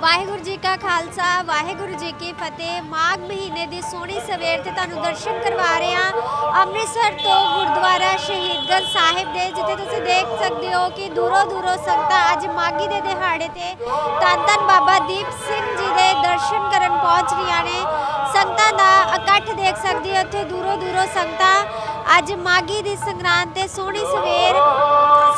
ਵਾਹਿਗੁਰੂ ਜੀ ਕਾ ਖਾਲਸਾ, ਵਾਹਿਗੁਰੂ ਜੀ ਕੀ ਫਤਿਹ। ਮਾਘ ਮਹੀਨੇ ਦੀ ਸੋਹਣੀ ਸਵੇਰ ਤੇ ਤੁਹਾਨੂੰ ਦਰਸ਼ਨ ਕਰਵਾ ਰਹੇ ਹਾਂ। ਅੰਮ੍ਰਿਤਸਰ ਤੋਂ ਗੁਰਦੁਆਰਾ ਸ਼ਹੀਦਗੰਜ ਸਾਹਿਬ ਦੇ, ਜਿੱਥੇ ਤੁਸੀਂ ਦੇਖ ਸਕਦੇ ਹੋ ਕਿ ਦੂਰੋਂ ਦੂਰੋਂ ਸੰਗਤਾਂ ਅੱਜ ਮਾਘੀ ਦੇ ਦਿਹਾੜੇ ਤੇ ਧੰਨ ਧੰਨ ਬਾਬਾ ਦੀਪ ਸਿੰਘ ਜੀ ਦੇ ਦਰਸ਼ਨ ਕਰਨ ਪਹੁੰਚ ਰਹੀਆਂ ਨੇ। ਸੰਗਤਾਂ ਦਾ ਇਕੱਠ ਦੇਖ ਸਕਦੇ ਹੋ ਇੱਥੇ ਦੂਰੋਂ ਦੂਰੋਂ ਸੰਗਤਾਂ ਅੱਜ ਮਾਘੀ ਦੀ ਸੰਗਰਾਂਦ ਤੇ ਸੋਹਣੀ ਸਵੇਰ।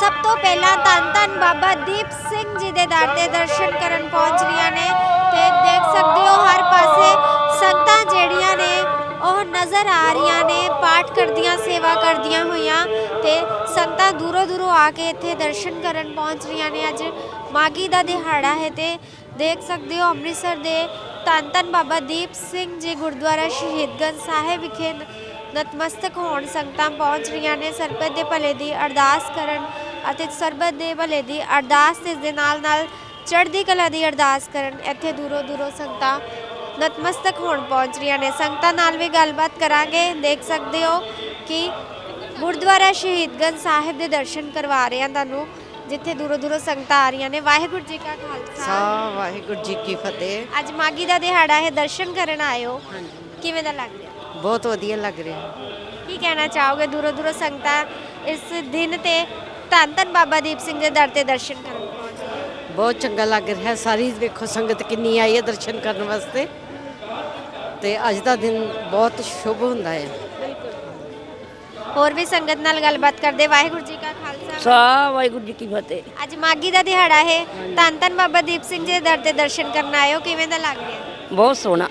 ਸਭ ਤੋਂ ਪਹਿਲਾਂ ਧੰਨ ਧੰਨ ਬਾਬਾ ਦੀਪ ਸਿੰਘ ਜੀ ਦੇ ਦਰ ਤੇ ਦਰਸ਼ਨ ਕਰਨ ਪਹੁੰਚ ਰਹੀਆਂ ਨੇ ਤੇ ਦੇਖ ਸਕਦੇ ਹੋ ਹਰ ਪਾਸੇ ਸੰਗਤਾਂ ਜਿਹੜੀਆਂ ਨੇ, ਉਹ ਨਜ਼ਰ ਆ ਰਹੀਆਂ ਨੇ, ਪਾਠ ਕਰਦੀਆਂ, ਸੇਵਾ ਕਰਦੀਆਂ ਹੋਈਆਂ ਤੇ ਸੰਗਤਾਂ ਦੂਰੋਂ ਦੂਰੋਂ ਆ ਕੇ ਇੱਥੇ ਦਰਸ਼ਨ ਕਰਨ ਪਹੁੰਚ ਰਹੀਆਂ ਨੇ। ਅੱਜ ਮਾਗੀ ਦਾ ਦਿਹਾੜਾ ਹੈ ਤੇ ਦੇਖ ਸਕਦੇ ਹੋ ਅੰਮ੍ਰਿਤਸਰ ਦੇ ਧੰਨ ਧੰਨ ਬਾਬਾ ਦੀਪ ਸਿੰਘ ਜੀ ਗੁਰਦੁਆਰਾ ਸ਼ਹੀਦਗੰਜ ਸਾਹਿਬ ਵਿਖੇ ਨਤਮਸਤਕ ਹੋਣ ਸੰਗਤਾਂ ਪਹੁੰਚ ਰਹੀਆਂ ਨੇ। ਸਰਬਤ ਦੇ ਭਲੇ ਦੀ ਅਰਦਾਸ ਕਰਨ ਅਤੇ ਸਰਬਤ ਦੇ ਭਲੇ ਦੀ ਅਰਦਾਸ ਤੇ ਇਸ ਦੇ ਨਾਲ ਨਾਲ ਚੜ੍ਹਦੀ ਕਲਾ ਦੀ ਅਰਦਾਸ ਕਰਨ। ਇੱਥੇ ਦੂਰੋਂ ਦੂਰੋਂ ਸੰਗਤਾਂ ਨਤਮਸਤਕ ਹੋਣ ਪਹੁੰਚ ਰਹੀਆਂ ਨੇ। ਸੰਗਤਾਂ ਨਾਲ ਵੀ ਗੱਲਬਾਤ ਕਰਾਂਗੇ। ਦੇਖ ਸਕਦੇ ਹੋ ਕਿ ਗੁਰਦੁਆਰਾ ਸ਼ਹੀਦਗੰਜ ਸਾਹਿਬ ਦੇ ਦਰਸ਼ਨ ਕਰਵਾ ਰਹੇ ਹਾਂ ਤੁਹਾਨੂੰ ਜਿੱਥੇ ਦੂਰੋਂ ਦੂਰੋਂ ਸੰਗਤਾਂ ਆ ਰਹੀਆਂ ਨੇ। ਵਾਹਿਗੁਰੂ ਜੀ ਕਾ ਖਾਲਸਾ। ਵਾਹਿਗੁਰੂ ਜੀ ਕੀ ਫਤਿਹ। ਅੱਜ ਮਾਗੀ ਦਾ ਦਿਹਾੜਾ ਹੈ। ਦਰਸ਼ਨ ਕਰਨ ਆਇਓ। ਕਿਵੇਂ ਦਾ ਲੱਗ ਰਿਹਾ? ਬਹੁਤ ਵਧੀਆ ਲੱਗ ਰਿਹਾ। ਕੀ ਕਹਿਣਾ ਚਾਹੋਗੇ? ਦੂਰੋਂ ਦੂਰੋਂ ਸੰਗਤਾਂ ਇਸ ਦਿਨ ਤੇ ਧੰਨ ਧੰਨ ਬਾਬਾ ਦੀਪ ਸਿੰਘ ਦੇ ਦਰ ਤੇ ਦਰਸ਼ਨ ਕਰਨ ਬਹੁਤ ਚੰਗਾ ਲੱਗ ਰਿਹਾ ਸਾਰੀ ਵੇਖੋ ਸੰਗਤ ਕਿੰਨੀ ਆਈ ਹੈ ਦਰਸ਼ਨ ਕਰਨ ਵਾਸਤੇ। ਤੇ ਅੱਜ ਦਾ ਦਿਨ ਬਹੁਤ ਸ਼ੁਭ ਹੁੰਦਾ ਹੈ। ਹੋਰ ਵੀ ਸੰਗਤ ਨਾਲ ਗੱਲਬਾਤ ਕਰਦੇ। ਵਾਹਿਗੁਰੂ ਜੀ ਕਾ ਖਾਲਸਾ। ਸਾ ਵਾਹਿਗੁਰੂ ਜੀ ਕੀ ਫਤਿਹ। ਅੱਜ ਮਾਗੀ ਦਾ ਦਿਹਾੜਾ ਹੈ। ਧੰਨ ਧੰਨ ਬਾਬਾ ਦੀਪ ਸਿੰਘ ਜੀ ਦੇ ਦਰ ਤੇ ਦਰਸ਼ਨ ਕਰਨ ਆਇਓ ਕਿਵੇਂ ਦਾ ਲੱਗ ਰਿਹਾ? ਬਹੁਤ ਸੋਹਣਾ।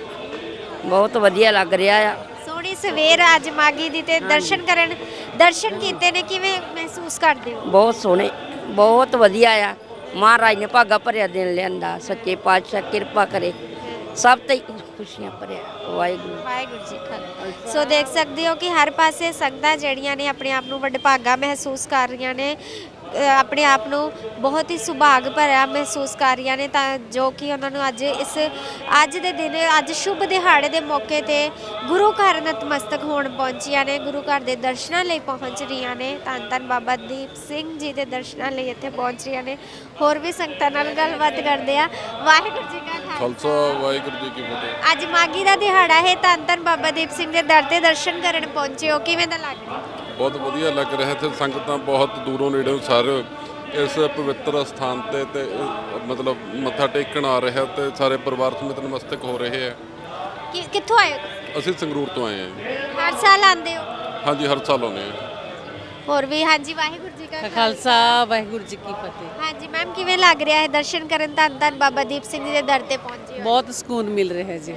ਬਹੁਤ ਵਧੀਆ ਲੱਗ ਰਿਹਾ ਆ। ਸੋਹਣੀ ਸਵੇਰ ਅੱਜ ਮਾਗੀ ਦੀ ਤੇ ਦਰਸ਼ਨ ਕਰਨ ਦਰਸ਼ਨ ਕੀਤੇ ਨੇ ਕਿਵੇਂ ਮਹਿਸੂਸ ਕਰਦੇ ਹੋ? ਬਹੁਤ ਸੋਹਣੇ ਬਹੁਤ ਵਧੀਆ ਆ। ਮਹਾਰਾਜ ਨੇ ਭਾਗਾ ਭਰਿਆ ਦਿਨ ਲਿਆਂਦਾ ਸੱਚੇ ਪਾਤਸ਼ਾਹ ਕਿਰਪਾ ਕਰੇ। ਸਭ ਤੇ ਖੁਸ਼ੀਆਂ ਭਰਿਆ ਵਾਹਿਗੁਰੂ। ਵਾਹਿਗੁਰੂ ਜੀ ਕਾ ਸੋ ਦੇਖ ਸਕਦੇ ਹੋ ਕਿ ਹਰ ਪਾਸੇ ਸੰਗਤਾਂ ਜਿਹੜੀਆਂ ਨੇ ਆਪਣੇ ਆਪ ਨੂੰ ਵਡਭਾਗਾ ਮਹਿਸੂਸ ਕਰ ਰਹੀਆਂ ਨੇ। ਆਪਣੇ ਆਪ ਨੂੰ ਬਹੁਤ ਹੀ ਸੁਭਾਗ ਭਰਿਆ ਮਹਿਸੂਸ ਕਰ ਰਹੀਆਂ ਨੇ ਤਾਂ ਜੋ ਕਿ ਉਹਨਾਂ ਨੂੰ ਅੱਜ ਇਸ ਅੱਜ ਦੇ ਦਿਨ ਅੱਜ ਸ਼ੁਭ ਦਿਹਾੜੇ ਦੇ ਮੌਕੇ ਤੇ ਗੁਰੂ ਘਰ ਨਤਮਸਤਕ ਹੋਣ ਪਹੁੰਚੀਆਂ ਨੇ ਗੁਰੂ ਘਰ ਦੇ ਦਰਸ਼ਨਾਂ ਲਈ ਪਹੁੰਚ ਰਹੀਆਂ ਨੇ। ਧੰਨ ਧੰਨ ਬਾਬਾ ਦੀਪ ਸਿੰਘ ਜੀ ਦੇ ਦਰਸ਼ਨਾਂ ਲਈ ਇੱਥੇ ਪਹੁੰਚ ਰਹੀਆਂ ਨੇ। ਹੋਰ ਵੀ ਸੰਗਤਾਂ ਨਾਲ ਗੱਲਬਾਤ ਕਰਦੇ ਆ। ਵਾਹਿਗੁਰੂ ਜੀ ਕਾ ਖਾਲਸਾ। ਵਾਹਿਗੁਰੂ ਜੀ ਕੀ ਫਤਿਹ। ਅੱਜ ਮਾਗੀ ਦਾ ਦਿਹਾੜਾ ਹੈ। ਧੰਨ ਧੰਨ ਬਾਬਾ ਦੀਪ ਸਿੰਘ ਦੇ ਦਰ ਤੇ ਦਰਸ਼ਨ ਕਰਨ ਪਹੁੰਚੇ ਹੋ। ਕਿਵੇਂ ਦਾ ਲੱਗ ਰਿਹਾ? ਬਹੁਤ ਵਧੀਆ ਲੱਗ ਰਿਹਾ ਤੇ ਸੰਗਤਾਂ ਬਹੁਤ ਦੂਰੋਂ ਨੇੜੇੋਂ ਸਾਰੇ ਇਸ ਪਵਿੱਤਰ ਸਥਾਨ ਤੇ ਤੇ ਮਤਲਬ ਮੱਥਾ ਟੇਕਣ ਆ ਰਿਹਾ ਤੇ ਸਾਰੇ ਪਰਿਵਾਰ ਸਮੇਤ ਨਮਸਤਕ ਹੋ ਰਹੇ ਆ। ਕਿ ਕਿੱਥੋਂ ਆਏ ਹੋ? ਅਸੀਂ ਸੰਗਰੂਰ ਤੋਂ ਆਏ ਹਾਂ। ਹਰ ਸਾਲ ਆਉਂਦੇ ਹੋ? ਹਾਂਜੀ ਹਰ ਸਾਲ ਆਉਂਦੇ ਆ ਹੋਰ ਵੀ ਹਾਂਜੀ ਵਾਹਿਗੁਰੂ ਜੀ ਕਾ ਖਾਲਸਾ। ਖਾਲਸਾ ਵਾਹਿਗੁਰੂ ਜੀ ਕੀ ਫਤਿਹ। ਹਾਂਜੀ ਮੈਮ ਕਿਵੇਂ ਲੱਗ ਰਿਹਾ ਹੈ? ਦਰਸ਼ਨ ਕਰਨ ਧੰਨ ਧੰਨ ਬਾਬਾ ਦੀਪ ਸਿੰਘ ਜੀ ਦੇ ਦਰ ਤੇ ਪਹੁੰਚੇ ਹੋ ਬਹੁਤ ਸਕੂਨ ਮਿਲ ਰਿਹਾ ਹੈ ਜੀ।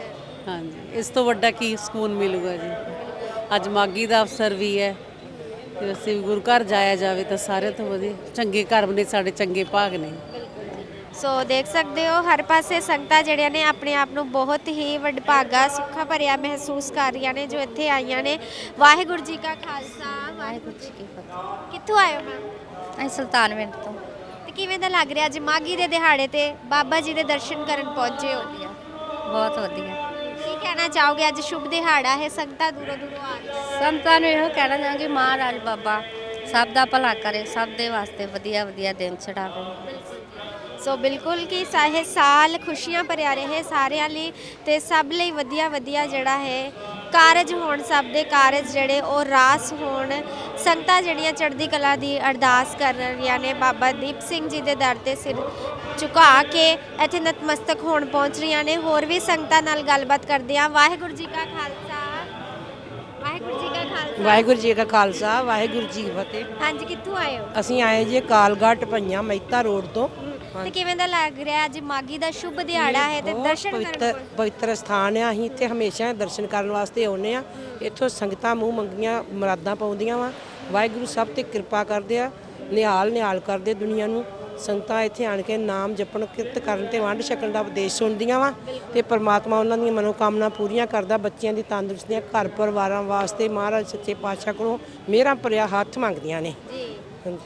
ਹਾਂਜੀ ਇਸ ਤੋਂ ਵੱਡਾ ਕੀ ਸਕੂਨ ਮਿਲੂਗਾ ਜੀ? ਅੱਜ ਮਾਗੀ ਦਾ ਅਵਸਰ ਵੀ ਹੈ। ਤੇ ਅਸੀਂ ਗੁਰੂ ਘਰ ਜਾਇਆ ਜਾਵੇ ਤਾਂ ਸਾਰੇ ਤੋਂ ਵਧੀਆ। ਚੰਗੇ ਘਰ ਨੇ ਸਾਡੇ ਚੰਗੇ ਭਾਗ ਨੇ। ਸੋ ਦੇਖ ਸਕਦੇ ਹੋ ਹਰ ਪਾਸੇ ਸੰਗਤਾਂ ਜਿਹੜੀਆਂ ਨੇ ਆਪਣੇ ਆਪ ਨੂੰ ਬਹੁਤ ਹੀ ਵਡਭਾਗਾ ਸੁੱਖਾ ਭਰਿਆ ਮਹਿਸੂਸ ਕਰ ਰਹੀਆਂ ਨੇ ਜੋ ਇੱਥੇ ਆਈਆਂ ਨੇ। ਵਾਹਿਗੁਰੂ ਜੀ ਕਾ ਖਾਲਸਾ ਵਾਹਿਗੁਰੂ ਜੀ ਕੀ ਫਤਿਹ। ਕਿੱਥੋਂ ਆਏ ਹੋ ਮੈਮ ਅਸੀਂ ਸੁਲਤਾਨਵਿੰਡ ਤੋਂ। ਤੇ ਕਿਵੇਂ ਦਾ ਲੱਗ ਰਿਹਾ ਅੱਜ ਮਾਗੀ ਦੇ ਦਿਹਾੜੇ ਤੇ ਬਾਬਾ ਜੀ ਦੇ ਦਰਸ਼ਨ ਕਰਨ ਪਹੁੰਚੇ ਹੋ? ਬਹੁਤ ਵਧੀਆ। ਕੀ ਕਹਿਣਾ ਚਾਹੋਗੇ? ਅੱਜ ਸ਼ੁਭ ਦਿਹਾੜਾ ਹੈ ਸੰਗਤਾਂ ਦੂਰੋਂ ਦੂਰੋਂ ਆ ਰਹੀਆਂ ਸੰਤਾਂ ਨੂੰ ਇਹੋ ਕਹਿਣਾ ਚਾਹਾਂਗੇ ਮਹਾਰਾਜ ਬਾਬਾ ਸਭ ਦਾ ਭਲਾ ਕਰੇ ਸਭ ਦੇ ਵਾਸਤੇ ਵਧੀਆ ਵਧੀਆ ਦਿਨ ਚੜਾਵੇ ਸੋ ਬਿਲਕੁਲ ਕਿ ਸਾਹੇ ਸਾਲ ਖੁਸ਼ੀਆਂ ਭਰਿਆ ਰਹੇ ਸਾਰਿਆਂ ਲਈ ਤੇ ਸਭ ਲਈ ਵਧੀਆ ਵਧੀਆ ਜਿਹੜਾ ਹੈ ਕਾਰਜ ਹੋਣ ਸਭ ਦੇ ਕਾਰਜ ਜਿਹੜੇ ਉਹ ਰਾਸ ਹੋਣ। ਸੰਗਤਾਂ ਜਿਹੜੀਆਂ ਚੜ੍ਹਦੀ ਕਲਾ ਦੀ ਅਰਦਾਸ ਕਰ ਰਹੀਆਂ ਨੇ ਬਾਬਾ ਦੀਪ ਸਿੰਘ ਜੀ ਦੇ ਦਰ ਤੇ ਸਿਰ ਝੁਕਾ ਕੇ ਇੱਥੇ ਨਤਮਸਤਕ ਹੋਣ ਪਹੁੰਚ ਰਹੀਆਂ ਨੇ। ਹੋਰ ਵੀ ਸੰਗਤਾਂ ਨਾਲ ਗੱਲਬਾਤ ਕਰਦੇ ਆ ਵਾਹਿਗੁਰੂ ਜੀ ਕਾ ਖਾਲਸਾ। ਵਾਹਿਗੁਰੂ ਜੀ ਕਾ ਖਾਲਸਾ। ਵਾਹਿਗੁਰੂ ਜੀ ਕਾ ਖਾਲਸਾ ਵਾਹਿਗੁਰੂ ਜੀ ਕੀ ਫਤਿਹ। ਹਾਂਜੀ ਕਿੱਥੋਂ ਆਏ ਹੋ? ਅਸੀਂ ਆਏ ਜੀ ਕਾਲਗਾਟ ਪਈਆਂ ਮਹਿਤਾ ਰੋਡ ਤੋਂ। ਤੇ ਕਿਵੇਂ ਦਾ ਲੱਗ ਰਿਹਾ? ਅੱਜ ਮਾਗੀ ਦਾ ਸ਼ੁਭ ਦਿਹਾੜਾ ਹੈ ਤੇ ਬਹੁਤ ਦਰਸ਼ਨ ਕਰਨ ਪਵਿੱਤਰ। ਪਵਿੱਤਰ ਸਥਾਨ ਆ। ਅਸੀਂ ਇੱਥੇ ਹਮੇਸ਼ਾ ਦਰਸ਼ਨ ਕਰਨ ਵਾਸਤੇ ਆਉਂਦੇ ਆ। ਇੱਥੋਂ ਸੰਗਤਾਂ ਮੂੰਹ ਮੰਗੀਆਂ ਮੁਰਾਦਾਂ ਪਾਉਂਦੀਆਂ ਵਾ। ਵਾਹਿਗੁਰੂ ਸਭ ਤੇ ਕਿਰਪਾ ਕਰਦੇ ਆ। ਨਿਹਾਲ ਨਿਹਾਲ ਕਰਦੇ ਦੁਨੀਆ ਨੂੰ। ਸੰਗਤਾਂ ਇੱਥੇ ਆਣ ਕੇ ਨਾਮ ਜਪਣ ਕਿਰਤ ਕਰਨ ਤੇ ਵੰਡ ਛਕਣ ਦਾ ਉਪਦੇਸ਼ ਸੁਣਦੀਆਂ ਵਾ। ਤੇ ਪ੍ਰਮਾਤਮਾ ਉਹਨਾਂ ਦੀਆਂ ਮਨੋਕਾਮਨਾ ਪੂਰੀਆਂ ਕਰਦਾ। ਬੱਚਿਆਂ ਦੀ ਤੰਦਰੁਸਤੀਆਂ ਘਰ ਪਰਿਵਾਰਾਂ ਵਾਸਤੇ ਮਹਾਰਾਜ ਸੱਚੇ ਪਾਤਸ਼ਾਹ ਕੋਲੋਂ ਮੇਰਾ ਭਰਿਆ ਹੱਥ ਮੰਗਦੀਆਂ ਨੇ। ਜੀ। ਹਾਂਜੀ।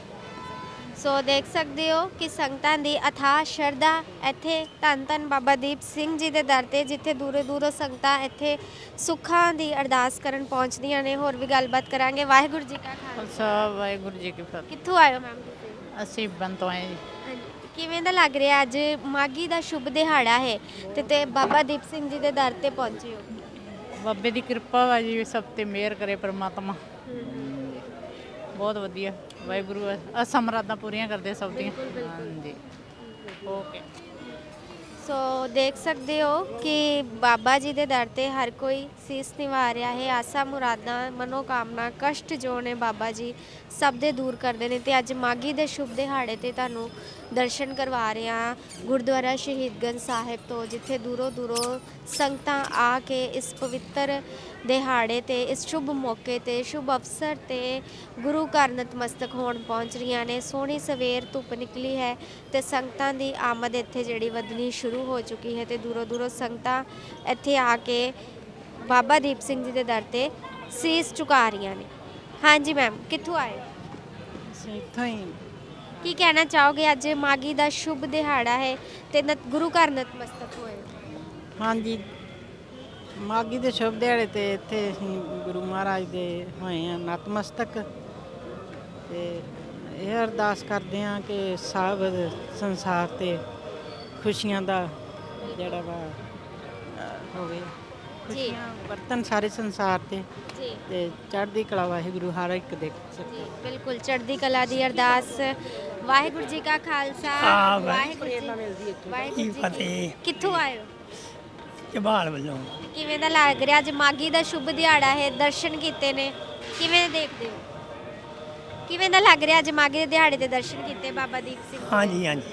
ਸੋ ਦੇਖ ਸਕਦੇ ਹੋ ਕਿ ਸੰਗਤਾਂ ਦੀ ਅਥਾਹ ਸ਼ਰਧਾ ਇੱਥੇ ਧੰਨ ਧੰਨ ਬਾਬਾ ਦੀਪ ਸਿੰਘ ਜੀ ਦੇ ਦਰ ਤੇ ਜਿੱਥੇ ਦੂਰੋਂ ਦੂਰੋਂ ਸੰਗਤਾਂ ਇੱਥੇ ਸੁੱਖਾਂ ਦੀ ਅਰਦਾਸ ਕਰਨ ਪਹੁੰਚਦੀਆਂ ਨੇ। ਹੋਰ ਵੀ ਗੱਲਬਾਤ ਕਰਾਂਗੇ। ਵਾਹਿਗੁਰੂ ਜੀ ਕਾ ਖਾਲਸਾ। ਖਾਲਸਾ ਵਾਹਿਗੁਰੂ ਜੀ ਕੀ ਫਤਿਹ। ਕਿੱਥੋਂ ਹੋ ਮੈਮ ਤੁਸੀਂ? ਅਸੀਂ ਬੰਤੋਂ ਆਏ ਜੀ। ਕਿਵੇਂ ਦਾ ਲੱਗ ਰਿਹਾ? ਅੱਜ ਮਾਗੀ ਦਾ ਸ਼ੁਭ ਦਿਹਾੜਾ ਹੈ ਤੇ ਤੇ ਬਾਬਾ ਦੀਪ ਸਿੰਘ ਜੀ ਦੇ ਦਰ ਤੇ ਪਹੁੰਚੇ ਹੋ। ਬਾਬੇ ਦੀ ਕਿਰਪਾ ਵਾ ਜੀ ਸਭ ਤੇ ਮਿਹਰ ਕਰੇ ਪ੍ਰਮਾਤਮਾ। ਬਹੁਤ ਵਧੀਆ ਵਾਹਿਗੁਰੂ ਅਸਾਂ ਮੁਰਾਦਾਂ ਪੂਰੀਆਂ ਕਰਦੇ ਸਭ ਦੀਆਂ। ਹਾਂਜੀ। ਓਕੇ ਸੋ ਦੇਖ ਸਕਦੇ ਹੋ ਕਿ ਬਾਬਾ ਜੀ ਦੇ ਦਰ ਤੇ ਹਰ ਕੋਈ ਸੀਸ ਨਿਵਾ ਰਿਹਾ ਹੈ ਆਸਾ ਮੁਰਾਦਾਂ ਮਨੋਕਾਮਨਾ ਕਸ਼ਟ ਜੋ ਨੇ ਬਾਬਾ ਜੀ ਸਭ ਦੇ ਦੂਰ ਕਰਦੇ ਨੇ ਤੇ ਅੱਜ ਮਾਗੀ ਦੇ ਸ਼ੁਭ ਦਿਹਾੜੇ ਤੇ ਤੁਹਾਨੂੰ ਦਰਸ਼ਨ ਕਰਵਾ ਰਹੇ ਹਾਂ ਗੁਰਦੁਆਰਾ ਸ਼ਹੀਦਗੰਜ ਸਾਹਿਬ ਤੋਂ ਜਿੱਥੇ ਦੂਰੋਂ ਦੂਰੋਂ ਸੰਗਤਾਂ ਆ ਕੇ ਇਸ ਪਵਿੱਤਰ ਦਿਹਾੜੇ ਤੇ ਇਸ ਸ਼ੁਭ ਮੌਕੇ ਤੇ ਸ਼ੁਭ ਅਵਸਰ ਤੇ ਗੁਰੂ ਘਰ ਨਤਮਸਤਕ ਹੋਣ ਪਹੁੰਚ ਰਹੀਆਂ ਨੇ ਸੋਹਣੀ ਸਵੇਰ ਧੁੱਪ ਨਿਕਲੀ ਹੈ ਤੇ ਸੰਗਤਾਂ ਦੀ ਆਮਦ ਇੱਥੇ ਜਿਹੜੀ ਵਧਣੀ ਸ਼ੁਰੂ ਹੋ ਚੁੱਕੀ ਹੈ ਤੇ ਦੂਰੋਂ ਦੂਰੋਂ ਸੰਗਤਾਂ ਇੱਥੇ ਆ ਕੇ ਬਾਬਾ ਦੀਪ ਸਿੰਘ ਜੀ ਦੇ ਦਰ ਤੇ ਸੀਸ ਝੁਕਾ ਰਹੀਆਂ ਨੇ ਹਾਂਜੀ ਮੈਮ ਕਿੱਥੋਂ ਆਏ? ਅਸੀਂ ਇੱਥੋਂ ਹੀ ਕੀ ਕਹਿਣਾ ਚਾਹੋਗੇ ਅੱਜ ਮਾਗੀ ਦਾ ਸ਼ੁਭ ਦਿਹਾੜਾ ਹੈ ਤੇ ਨਤ ਗੁਰੂ ਘਰ ਨਤਮਸਤਕ ਹੋਏ। ਹਾਂਜੀ ਮਾਗੀ ਦੇ ਸ਼ੁਭ ਦਿਹਾੜੇ ਤੇ ਇੱਥੇ ਅਸੀਂ ਗੁਰੂ ਮਹਾਰਾਜ ਦੇ ਹੋਏ ਆ ਨਤਮਸਤਕ। ਤੇ ਇਹ ਅਰਦਾਸ ਕਰਦੇ ਆ ਕਿ ਸਭ ਸੰਸਾਰ ਤੇ ਖੁਸ਼ੀਆਂ ਦਾ ਜਿਹੜਾ ਵਾ ਹੋਵੇ। ਖੁਸ਼ੀਆਂ ਵਰਤਨ ਸਾਰੇ ਸੰਸਾਰ ਤੇ। ਜੀ। ਤੇ ਚੜ੍ਹਦੀ ਕਲਾ ਵਾਹਿਗੁਰੂ ਹਰ ਇੱਕ ਦੇ ਜੀ ਬਿਲਕੁਲ ਚੜ੍ਹਦੀ ਕਲਾ ਦੀ ਅਰਦਾਸ। ਵਾਹਿਗੁਰੂ ਜੀ ਕਾ ਖਾਲਸਾ। ਵਾਹਿਗੁਰੂ ਜੀ ਵਾਹਿਗੁਰੂ ਜੀ ਕੀ ਫਤਿਹ। ਕਿੱਥੋਂ ਆਏ ਹੋ? ਜਬਾਲ ਵੱਲੋਂ ਕਿਵੇਂ ਦਾ ਲੱਗ ਰਿਹਾ? ਅੱਜ ਮਾਗੀ ਦਾ ਸ਼ੁਭ ਦਿਹਾੜਾ ਹੈ ਦਰਸ਼ਨ ਕੀਤੇ ਨੇ। ਕਿਵੇਂ ਦੇਖਦੇ ਹੋ? ਕਿਵੇਂ ਦਾ ਲੱਗ ਰਿਹਾ ਅੱਜ ਮਾਗੀ ਦੇ ਦਿਹਾੜੇ ਤੇ ਦਰਸ਼ਨ ਕੀਤੇ ਬਾਬਾ ਦੀਪ ਸਿੰਘ? ਹਾਂਜੀ ਹਾਂਜੀ।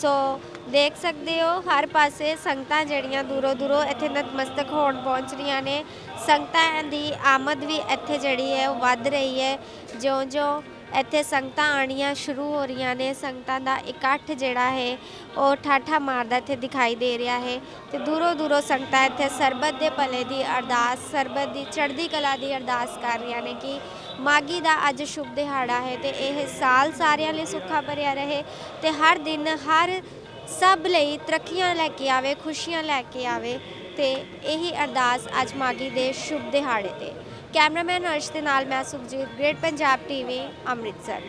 ਸੋ ਦੇਖ ਸਕਦੇ ਹੋ ਹਰ ਪਾਸੇ ਸੰਗਤਾਂ ਜਿਹੜੀਆਂ ਦੂਰੋਂ ਦੂਰੋਂ ਇੱਥੇ ਨਤਮਸਤਕ ਹੋਣ ਪਹੁੰਚ ਰਹੀਆਂ ਨੇ। ਸੰਗਤਾਂ ਦੀ ਆਮਦ ਵੀ ਇੱਥੇ ਜਿਹੜੀ ਹੈ ਉਹ ਵੱਧ ਰਹੀ ਹੈ। ਜਿਉਂ-ਜਿਉਂ ਇੱਥੇ ਸੰਗਤਾਂ ਆਣੀਆਂ ਸ਼ੁਰੂ ਹੋ ਰਹੀਆਂ ਨੇ। ਸੰਗਤਾਂ ਦਾ ਇਕੱਠ ਜਿਹੜਾ ਹੈ, ਉਹ ਠਾਠਾ ਮਾਰਦਾ ਇੱਥੇ ਦਿਖਾਈ ਦੇ ਰਿਹਾ ਹੈ ਤੇ ਦੂਰੋਂ ਦੂਰੋਂ ਸੰਗਤਾਂ ਇੱਥੇ ਸਰਬਤ ਦੇ ਭਲੇ ਦੀ ਅਰਦਾਸ, ਸਰਬਤ ਦੀ ਚੜ੍ਹਦੀ ਕਲਾ ਦੀ ਅਰਦਾਸ ਕਰ ਰਹੀਆਂ ਨੇ ਕਿ ਮਾਗੀ ਦਾ ਅੱਜ ਸ਼ੁਭ ਦਿਹਾੜਾ ਹੈ ਤੇ ਇਹ ਸਾਲ ਸਾਰਿਆਂ ਲਈ ਸੁੱਖਾ ਭਰਿਆ ਰਹੇ ਤੇ ਹਰ ਦਿਨ ਹਰ ਸਭ ਲਈ ਤਰੱਕੀਆਂ ਲੈ ਕੇ ਆਵੇ, ਖੁਸ਼ੀਆਂ ਲੈ ਕੇ ਆਵੇ ਤੇ ਇਹੀ ਅਰਦਾਸ ਅੱਜ ਮਾਗੀ ਦੇ ਸ਼ੁਭ ਦਿਹਾੜੇ ਤੇ। ਕੈਮਰਾਮੈਨ ਅਰਸ਼ ਦੇ ਨਾਲ ਮੈਂ ਸੁਖਜੀਤ ਗ੍ਰੇਟ ਪੰਜਾਬ ਟੀਵੀ ਅੰਮ੍ਰਿਤਸਰ।